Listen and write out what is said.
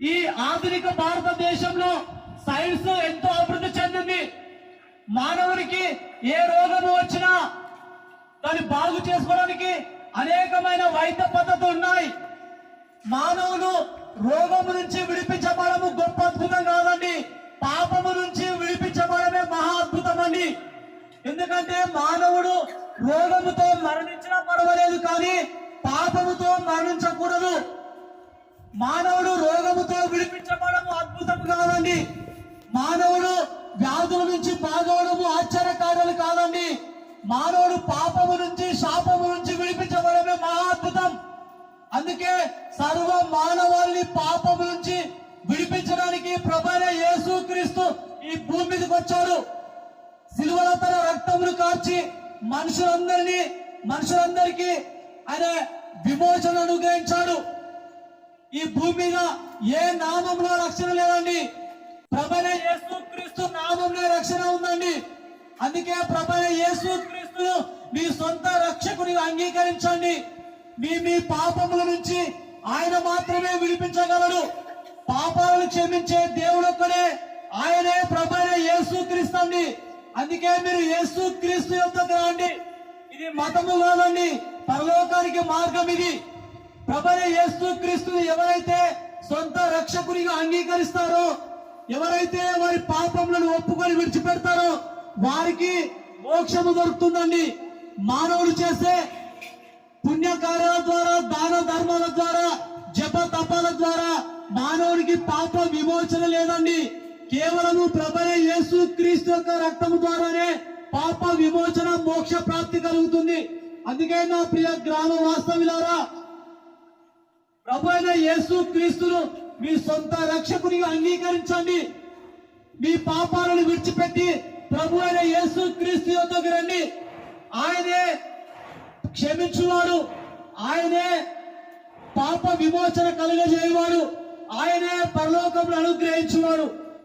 ఈ ఆధునిక భారతదేశంలో సైన్స్ ఎంతో అభివృద్ధి చెందింది. మానవునికి ఏ రోగము వచ్చినా దాన్ని బాగు చేసుకోవడానికి అనేకమైన వైద్య పద్ధతులు ఉన్నాయి. మానవులు రోగము నుంచి విడిపించబడము గొప్ప అద్భుతం కాదండి. పాపము నుంచి విడిపించబడమే మహా అద్భుతం అండి. ఎందుకంటే మానవుడు రోగముతో మరణించినా పర్వాలేదు కానీ పాపముతో మరణించకూడదు. మానవుడు రోగం విడిపించబడము అద్భుతం కాదండి. మానవుడు వ్యాధుల నుంచి బాగవడము ఆశ్చర్యకార్యాలు కాదండి. మానవుడు పాపము నుంచి శాపము నుంచి విడిపించబడమే మహా అద్భుతం అందుకే సర్వ మానవాల్ని పాపము నుంచి విడిపించడానికి ప్రభైన యేసు క్రీస్తు ఈ భూమి మీదకి వచ్చాడు. సిలువల తన రక్తమును కార్చి మనుషులందరినీ మనుషులందరికీ ఆయన విమోచన అనుగ్రహించాడు. ఈ భూమి మీద ఏ నామంలో రక్షణ లేదండి. ప్రభల యేసు క్రీస్తు నామంలో రక్షణ ఉందండి. అందుకే ప్రభల యేసు క్రీస్తును మీ సొంత రక్షకునిగా అంగీకరించండి. మీ మీ పాపముల నుంచి ఆయన మాత్రమే విడిపించగలడు. పాపాలను క్షమించే దేవుడు ఒక్కడే. ఆయనే ప్రభైన యేసు క్రీస్తు అండి. అందుకే మీరు యేసు క్రీస్తు యొక్క రాండి. ఇది మతము కాదండి. పరలోకానికి మార్గం ఇది. ప్రభల యేసు క్రీస్తుని ఎవరైతే సొంత రక్షకునిగా అంగీకరిస్తారో ఎవరైతే వారి పాపములను ఒప్పుకొని విడిచిపెడతారో వారికి మోక్షము దొరుకుతుందండి. మానవుడు చేసే పుణ్యకార్యాల ద్వారా దాన ధర్మాల ద్వారా జప తపాల ద్వారా మానవునికి పాప విమోచన లేదండి. కేవలము ప్రభలే యేసు క్రీస్తు యొక్క రక్తము ద్వారానే పాప విమోచన మోక్ష ప్రాప్తి కలుగుతుంది. అందుకే నా ప్రియ గ్రామ వాస్తవిలారా ప్రభు అయిన యేసు క్రీస్తును మీ సొంత రక్షకునిగా అంగీకరించండి. మీ పాపాలను విడిచిపెట్టి ప్రభు అయిన యేసు క్రీస్తు యొద్దకు రండి. ఆయనే క్షమించువాడు. ఆయనే పాప విమోచన కలుగజేయవాడు. ఆయనే పరలోకంలో అనుగ్రహించువాడు.